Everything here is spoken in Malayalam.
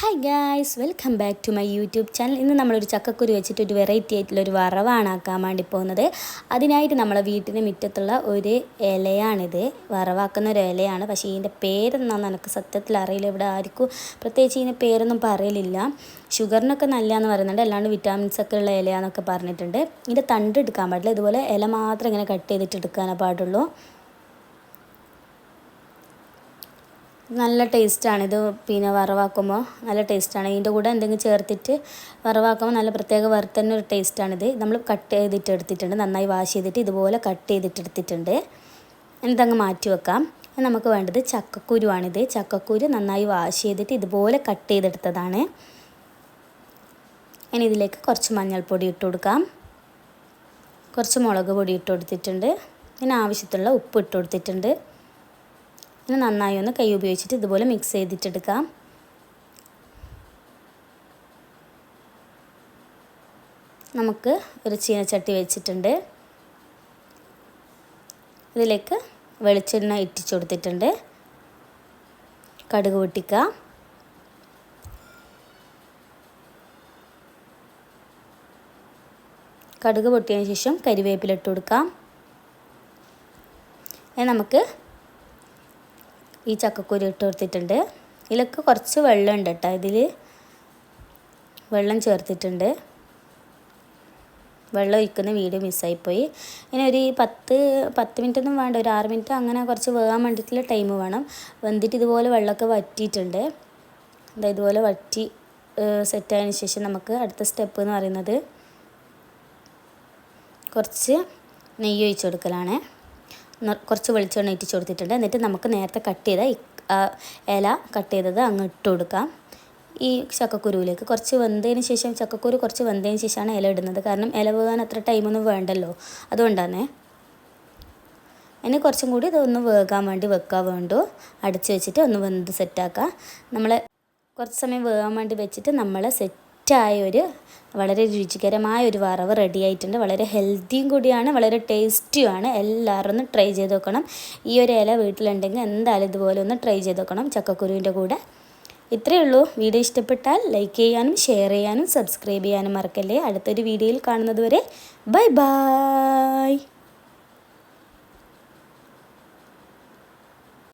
Hi guys welcome back to my YouTube channel ഇന്ന് നമ്മളൊരു ചക്കക്കുരു വെച്ചിട്ട് ഒരു വെറൈറ്റി ആയിട്ടുള്ള ഒരു വറവാണ് ആക്കാൻ വേണ്ടി പോകുന്നത്. അതിനായിട്ട് നമ്മളെ വീട്ടിന്റെ മുറ്റത്തുള്ള ഒരു ഇലയാണിത്. വറവാക്കുന്ന ഒരു ഇലയാണ്. പക്ഷേ ഇതിന്റെ പേരെന്നാന്ന് എനിക്ക് സത്യത്തിൽ അറിയില്ല. ഇവിടെ ആർക്കും പ്രത്യേകിച്ച് ഇതിന്റെ പേരൊന്നും പറയലില്ല. ഷുഗറിനൊക്കെ നല്ലതെന്ന് പറയുന്നുണ്ട്. അല്ലാണ്ട് വിറ്റാമിൻസ് ഒക്കെ ഉള്ള ഇലയാന്നൊക്കെ പറഞ്ഞിട്ടുണ്ട്. ഇതിന്റെ തണ്ട് എടുക്കാൻ പാടില്ല. ഇതുപോലെ ഇല മാത്രം ഇങ്ങനെ കട്ട് ചെയ്തിട്ട് എടുക്കാനേ പാടുള്ളൂ. നല്ല ടേസ്റ്റാണ്. ഇത് പിന്നെ വറവാക്കുമ്പോൾ നല്ല ടേസ്റ്റാണ്. ഇതിന്റെ കൂടെ എന്തെങ്കിലും ചേർത്തിട്ട് വറവാക്കുമ്പോൾ നല്ല പ്രത്യേക വറുത്തന്നെ ഒരു ടേസ്റ്റാണിത്. നമ്മൾ കട്ട് ചെയ്തിട്ട് എടുത്തിട്ടുണ്ട്. നന്നായി വാഷ് ചെയ്തിട്ട് ഇതുപോലെ കട്ട് ചെയ്തിട്ട് എടുത്തിട്ടുണ്ട്. എന്നിട്ടങ്ങ് മാറ്റി വെക്കാം. നമുക്ക് വേണ്ടത് ചക്കക്കുരുവാണിത്. ചക്കക്കുരു നന്നായി വാഷ് ചെയ്തിട്ട് ഇതുപോലെ കട്ട് ചെയ്തെടുത്തതാണ്. ഇനി ഇതിലേക്ക് കുറച്ച് മഞ്ഞൾപ്പൊടി ഇട്ട് കൊടുക്കാം. കുറച്ച് മുളക് പൊടി ഇട്ട് കൊടുത്തിട്ടുണ്ട്. പിന്നെ ആവശ്യത്തിലുള്ള ഉപ്പ് ഇട്ട് കൊടുത്തിട്ടുണ്ട്. ഇനി നന്നായി ഒന്ന് കൈ ഉപയോഗിച്ചിട്ട് ഇതുപോലെ മിക്സ് ചെയ്തിട്ടെടുക്കാം. നമുക്ക് ഒരു ചീനച്ചട്ടി വെച്ചിട്ടുണ്ട്. ഇതിലേക്ക് വെളിച്ചെണ്ണ ഇറ്റിച്ചു കൊടുത്തിട്ടുണ്ട്. കടുക് പൊട്ടിക്കുക കടുക് പൊട്ടിയതിന് ശേഷം കരിവേപ്പിലിട്ട് കൊടുക്കാം. നമുക്ക് ഈ ചക്കക്കുരു ഇട്ട് കൊടുത്തിട്ടുണ്ട്. ഇതിലൊക്കെ കുറച്ച് വെള്ളം ഉണ്ട് കേട്ടോ. ഇതിൽ വെള്ളം ചേർത്തിട്ടുണ്ട്. വെള്ളം ഒഴിക്കുന്ന വീഡിയോ മിസ്സായിപ്പോയി. ഇനി ഒരു പത്ത് പത്ത് മിനിറ്റ് ഒന്നും വേണ്ട. ഒരു ആറ് മിനിറ്റ് അങ്ങനെ കുറച്ച് വേകാൻ വേണ്ടിയിട്ടുള്ള ടൈം വേണം. വെന്തിട്ട് ഇതുപോലെ വെള്ളമൊക്കെ വറ്റിയിട്ടുണ്ട്. അതായത് ഇതുപോലെ വറ്റി സെറ്റായതിന് ശേഷം നമുക്ക് അടുത്ത സ്റ്റെപ്പ് എന്ന് പറയുന്നത് കുറച്ച് നെയ്യ് ഒഴിച്ചു കൊടുക്കലാണ്. കുറച്ച് വെളിച്ചെണ്ണ ഇറ്റിച്ച് കൊടുത്തിട്ടുണ്ട്. എന്നിട്ട് നമുക്ക് നേരത്തെ കട്ട് ചെയ്ത ഇല കട്ട് ചെയ്തത് അങ്ങ് ഇട്ട് കൊടുക്കാം. ഈ ചക്കക്കുരുവിലേക്ക് കുറച്ച് വെന്തതിന് ശേഷം ചക്കക്കുരു കുറച്ച് വെന്തതിന് ശേഷമാണ് ഇല ഇടുന്നത്. കാരണം ഇല വേകാൻ അത്ര ടൈമൊന്നും വേണ്ടല്ലോ. അതുകൊണ്ടാണ്. ഇനി കുറച്ചും കൂടി ഇതൊന്ന് വേകാൻ വേണ്ടി വെക്കാൻ വേണ്ടു. അടച്ച് വെച്ചിട്ട് ഒന്ന് വെന്ത് സെറ്റാക്കുക നമ്മൾ കുറച്ച് സമയം വേകാൻ വേണ്ടി വെച്ചിട്ട് നമ്മൾ സെറ്റ് ടേസ്റ്റായ ഒരു വളരെ രുചികരമായ ഒരു വറവ് റെഡി ആയിട്ടുണ്ട് വളരെ ഹെൽത്തിയും കൂടിയാണ് വളരെ ടേസ്റ്റിയുമാണ്. എല്ലാവരും ഒന്ന് ട്രൈ ചെയ്ത് നോക്കണം. ഈ ഒരു ഇല വീട്ടിലുണ്ടെങ്കിൽ എന്തായാലും ഇതുപോലെ ഒന്ന് ട്രൈ ചെയ്ത് നോക്കണം ചക്കക്കുരുവിന്റെ കൂടെ. ഇത്രയേ ഉള്ളൂ. വീഡിയോ ഇഷ്ടപ്പെട്ടാൽ ലൈക്ക് ചെയ്യാനും ഷെയർ ചെയ്യാനും സബ്സ്ക്രൈബ് ചെയ്യാനും മറക്കല്ലേ. അടുത്തൊരു വീഡിയോയിൽ കാണുന്നതുവരെ ബൈ ബായ്